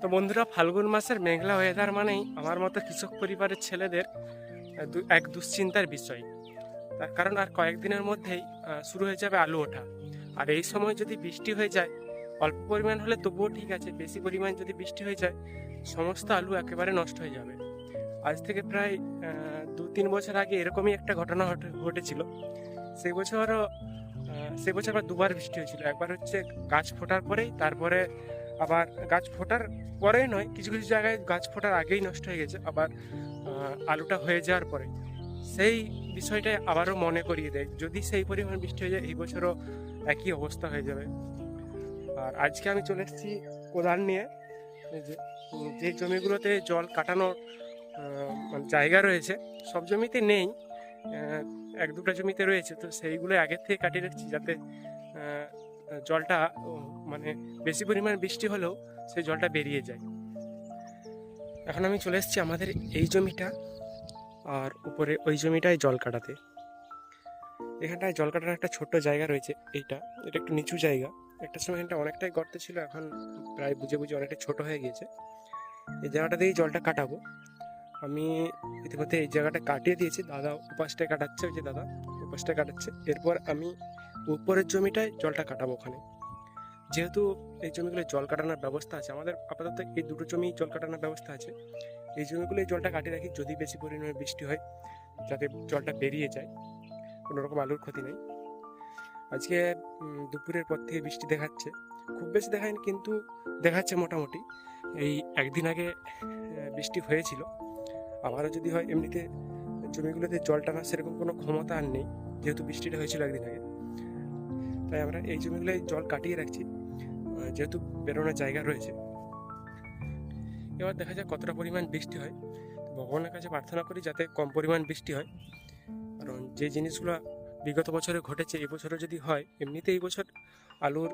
তো বন্ধুরা, ফাল্গুন মাসের মেঘলা ওয়েদার মানেই আমার মতো কৃষক পরিবারের ছেলেদের এক দুশ্চিন্তার বিষয়। তার কারণ আর কয়েকদিনের মধ্যেই শুরু হয়ে যাবে আলু ওঠা। আর এই সময় যদি বৃষ্টি হয়ে যায়, অল্প পরিমাণ হলে তবুও ঠিক আছে, বেশি পরিমাণ যদি বৃষ্টি হয়ে যায়, সমস্ত আলু একেবারে নষ্ট হয়ে যাবে। আজ থেকে প্রায় দু তিন বছর আগে এরকমই একটা ঘটনা ঘটে- ঘটেছিল। সেই বছরও সেই বছর আবার দুবার বৃষ্টি হয়েছিল। একবার হচ্ছে গাছ ফোটার পরেই, তারপরে আবার গাছ ফোটার পরে নয়, কিছু কিছু জায়গায় গাছ ফোটার আগেই নষ্ট হয়ে গেছে, আবার আলুটা হয়ে যাওয়ার পরে। সেই বিষয়টা আবারও মনে করিয়ে দেয়, যদি সেই পরিমাণ বৃষ্টি হয়ে যায়, এই বছরও একই অবস্থা হয়ে যাবে। আর আজকে আমি চলে এসেছি কোদাল নিয়ে। যে জমিগুলোতে জল কাটানোর মানে জায়গা রয়েছে, সব জমিতে নেই এক দুটো জমিতে রয়েছে, তো সেইগুলো আগের থেকে কাটিয়ে রাখছি যাতে জলটা মানে বেশি পরিমাণ বৃষ্টি হলেও সেই জলটা বেরিয়ে যায়। এখন আমি চলে এসেছি আমাদের এই জমিটা আর উপরে ওই জমিটায় জল কাটাতে। এখানটায় জল কাটার একটা ছোট্ট জায়গা রয়েছে, এইটা। এটা একটু নিচু জায়গা। একটা সময় এখানটা অনেকটাই গর্ত ছিল, এখন প্রায় বুঝে বুঝে অনেকটা ছোট হয়ে গিয়েছে। এই জায়গাটা দিয়েই জলটা কাটাবো। আমি ইতিমধ্যে এই জায়গাটা কাটিয়ে দিয়েছি। দাদা উপাসটায় কাটাচ্ছে, ওই যে দাদা উপাসটায় কাটাচ্ছে। এরপর আমি উপরের জমিটায় জলটা কাটাবো ওখানে। যেহেতু এই জমিগুলো জল কাটানোর ব্যবস্থা আছে, আমাদের আপাতত এই দুটো জমি জল কাটানোর ব্যবস্থা আছে। এই জমিগুলো জলটা কাটিয়ে রাখি, যদি বেশি পরিমাণে বৃষ্টি হয়, যাতে জলটা বেরিয়ে যায়। কোনো রকম আলুর ক্ষতি নেই। আজকে দুপুরের পর থেকে বৃষ্টি দেখাচ্ছে। খুব বেশি দেখায়নি কিন্তু দেখাচ্ছে মোটামুটি। এই একদিন আগে বৃষ্টি হয়েছিল। আবারও যদি হয়, এমনিতে জমিগুলোতে জল টানার সেরকম কোনো ক্ষমতা আর নেই। যেহেতু বৃষ্টিটা হয়েছিল একদিন আগে। তাই আমরা এই জমিগুলোয় জল কাটিয়ে রাখছি। যেহেতু বেরোনোর জায়গা রয়েছে। এবার দেখা যাক কতটা পরিমাণ বৃষ্টি হয়। ভগবানের কাছে প্রার্থনা করি যাতে কম পরিমাণ বৃষ্টি হয়। কারণ যে জিনিসগুলো বিগত বছরে ঘটেছে এবছরে যদি হয় এমনিতে এই বছর আলুর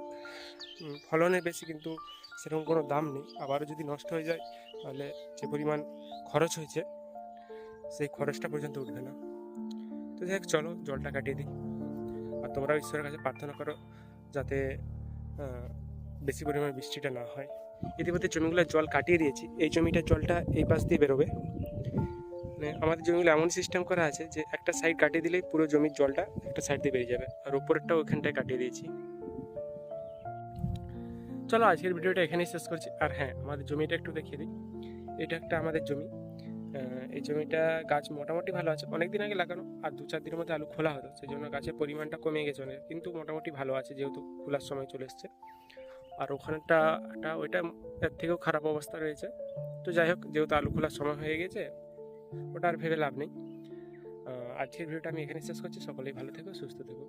উম, ফলনের বেশি কিন্তু সেরকম কোনো দাম নেই। আবারও যদি নষ্ট হয়ে যায় তাহলে যে পরিমাণ খরচ হয়েছে সেই খরচটা পর্যন্ত উঠবে না। তো দেখ চলো জলটা কাটিয়ে দিই। আর তোমরাও ঈশ্বরের কাছে প্রার্থনা করো যাতে বেশি পরিমাণে বৃষ্টিটা না হয়। ইতিমধ্যে জমিগুলো জল কাটিয়ে দিয়েছি। এই জমিটার জলটা এই পাশ দিয়ে বেরোবে। মানে আমাদের জমিগুলো এমন সিস্টেম করা আছে যে একটা সাইড কাটিয়ে দিলেই পুরো জমির জলটা একটা সাইড দিয়ে বেরিয়ে যাবে। আর উপরেরটাও ওখানটায় কাটিয়ে দিয়েছি। চলো আজকের ভিডিওটা এখানেই শেষ করছি। আর হ্যাঁ আমাদের জমিটা একটু দেখিয়ে দিই। এটা একটা আমাদের জমি। এই জমিটা গাছ মোটামুটি ভালো আছে। অনেক দিন আগে লাগানো, আর দু চার দিনের মধ্যে আলু খোলা হতো সেই জন্য গাছের পরিমাণটা কমে গেছে অনেক, কিন্তু মোটামুটি ভালো আছে যেহেতু খোলার সময় চলে এসছে। আর ওখানেরটা একটা ওইটা এর থেকেও খারাপ অবস্থা রয়েছে। তো যাই হোক, যেহেতু আলু খোলার সময় হয়ে গেছে, ওটা আর ভেবে লাভ নেই। আজকের ভিডিওটা আমি এখানে শেষ করছি। সকলেই ভালো থেকো, সুস্থ থেকো।